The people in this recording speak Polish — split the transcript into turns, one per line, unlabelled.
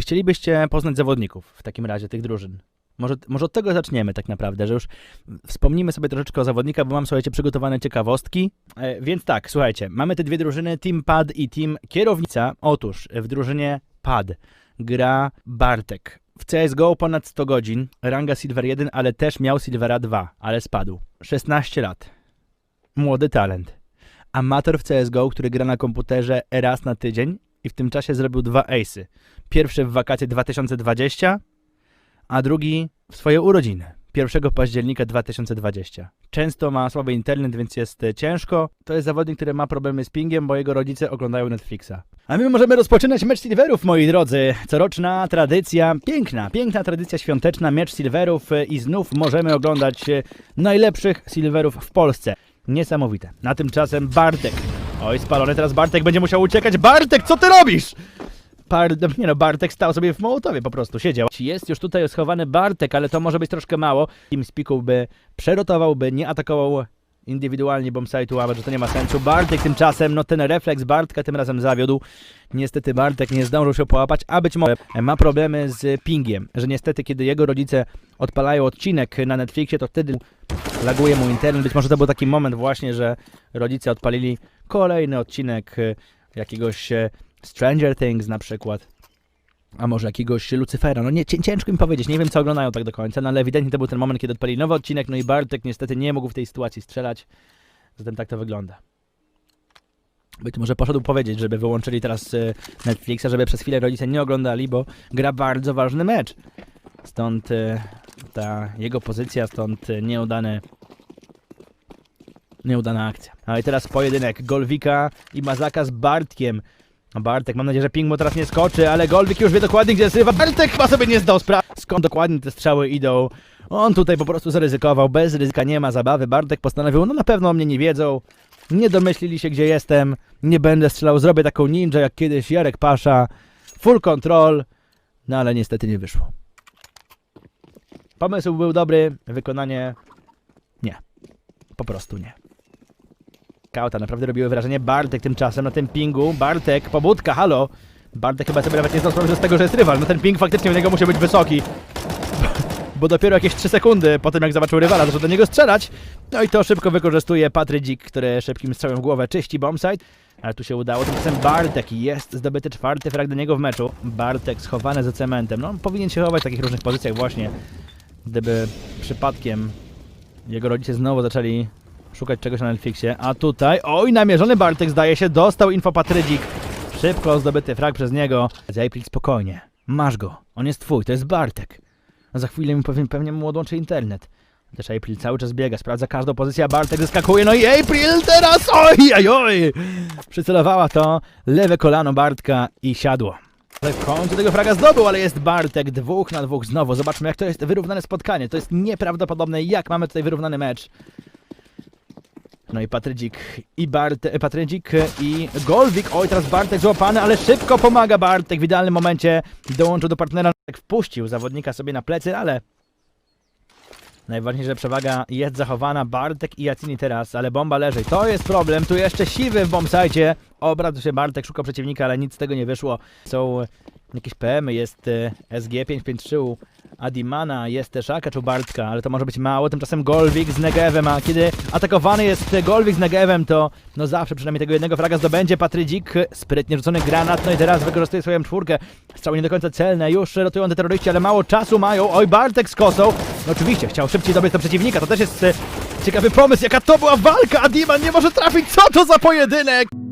chcielibyście poznać zawodników w takim razie tych drużyn? Może, może od tego zaczniemy tak naprawdę, że już wspomnimy sobie troszeczkę o zawodnikach, bo mam, słuchajcie, przygotowane ciekawostki. E, więc tak, słuchajcie, mamy te dwie drużyny, Team Pad i Team Kierownica. Otóż w drużynie Pad gra Bartek. W CSGO ponad 100 godzin, ranga Silver 1, ale też miał Silvera 2, ale spadł. 16 lat. Młody talent. Amator w CSGO, który gra na komputerze raz na tydzień i w tym czasie zrobił dwa ace'y. Pierwszy w wakacje 2020, a drugi w swoje urodziny. 1 października 2020. Często ma słaby internet, więc jest e, ciężko. To jest zawodnik, który ma problemy z pingiem, bo jego rodzice oglądają Netflixa. A my możemy rozpoczynać mecz Silverów, moi drodzy. Coroczna tradycja, piękna, piękna tradycja świąteczna, mecz Silverów e, i znów możemy oglądać e, najlepszych Silverów w Polsce. Niesamowite. Na tymczasem Bartek. Oj, spalony teraz Bartek będzie musiał uciekać. Bartek, co ty robisz? Bar- nie no, Bartek stał sobie w Mołotowie po prostu, siedział. Jest już tutaj schowany Bartek, ale to może być troszkę mało. TeamSpeaku by przerotowałby, nie atakował indywidualnie bombsite'u, a że to nie ma sensu. Bartek tymczasem, no ten refleks Bartka tym razem zawiódł. Niestety Bartek nie zdążył się połapać, a być może ma problemy z pingiem, że niestety kiedy jego rodzice odpalają odcinek na Netflixie, to wtedy laguje mu internet. Być może to był taki moment właśnie, że rodzice odpalili kolejny odcinek e, jakiegoś e, Stranger Things na przykład. A może jakiegoś Lucyfera. No nie, cię- ciężko mi powiedzieć, nie wiem co oglądają tak do końca, no ale ewidentnie to był ten moment, kiedy odpalili nowy odcinek, no i Bartek niestety nie mógł w tej sytuacji strzelać. Zatem tak to wygląda. Być może poszedł powiedzieć, żeby wyłączyli teraz e, Netflixa, żeby przez chwilę rodzice nie oglądali, bo gra bardzo ważny mecz. Stąd e, ta jego pozycja, stąd e, Nieudana akcja. A i teraz pojedynek Golwika i Mazaka z Bartkiem. No Bartek, mam nadzieję, że ping mu teraz nie skoczy, ale Golwik już wie dokładnie, gdzie jest. Bartek chyba sobie nie zdał sprawy, skąd dokładnie te strzały idą. On tutaj po prostu zaryzykował, bez ryzyka nie ma zabawy. Bartek postanowił, no na pewno o mnie nie wiedzą, nie domyślili się, gdzie jestem, nie będę strzelał, zrobię taką ninja jak kiedyś Jarek Pasza. Full control, no ale niestety nie wyszło. Pomysł był dobry, wykonanie nie. Po prostu nie. Kauta naprawdę robiły wrażenie. Bartek tymczasem na tym pingu. Bartek, pobudka, halo. Bartek chyba sobie nawet nie zdał sprawy z tego, że jest rywal. No ten ping faktycznie u niego musi być wysoki. Bo dopiero jakieś 3 sekundy po tym, jak zobaczył rywala, zaczął do niego strzelać. No i to szybko wykorzystuje Patrydzik, który szybkim strzałem w głowę czyści bombsite. Ale tu się udało. Tymczasem Bartek jest zdobyty czwarty frag do niego w meczu. Bartek schowany za cementem. No, powinien się chować w takich różnych pozycjach właśnie. Gdyby przypadkiem jego rodzice znowu zaczęli szukać czegoś na Netflixie. A tutaj, oj, namierzony Bartek zdaje się, dostał info Patrydzik. Szybko zdobyty frag przez niego. April, spokojnie. Masz go. On jest twój, to jest Bartek. A za chwilę mu pewnie, pewnie mu odłączy internet. Też April cały czas biega, sprawdza każdą pozycję, Bartek wyskakuje, no i April teraz, oj, oj, oj! Przycelowała to lewe kolano Bartka i siadło. Ale w końcu tego fraga zdobył, ale jest Bartek dwóch na dwóch znowu. Zobaczmy, jak to jest wyrównane spotkanie. To jest nieprawdopodobne, jak mamy tutaj wyrównany mecz. No i Patrydzik i Bart, e, Patrydzik i Golwik. Oj, teraz Bartek złapany, ale szybko pomaga Bartek w idealnym momencie. Dołączył do partnera, tak wpuścił zawodnika sobie na plecy, ale najważniejsza przewaga jest zachowana. Bartek i Jacini teraz, ale bomba leży. To jest problem, tu jeszcze siwy w bombsajcie. Obracał się Bartek, szukał przeciwnika, ale nic z tego nie wyszło. Są jakieś PM, jest e, SG553 u Adimana, jest też Akacz u Bartka, ale to może być mało. Tymczasem Golwik z Negevem, a kiedy atakowany jest Golwik z Negevem, to no zawsze przynajmniej tego jednego fraga zdobędzie. Patrydzik, sprytnie rzucony granat, no i teraz wykorzystuje swoją czwórkę. Strzały nie do końca celne, już rotują te terroryści, ale mało czasu mają. Oj, Bartek z kosą. No oczywiście, chciał szybciej dobyć do przeciwnika, to też jest e, ciekawy pomysł, jaka to była walka. Adiman nie może trafić, co to za pojedynek?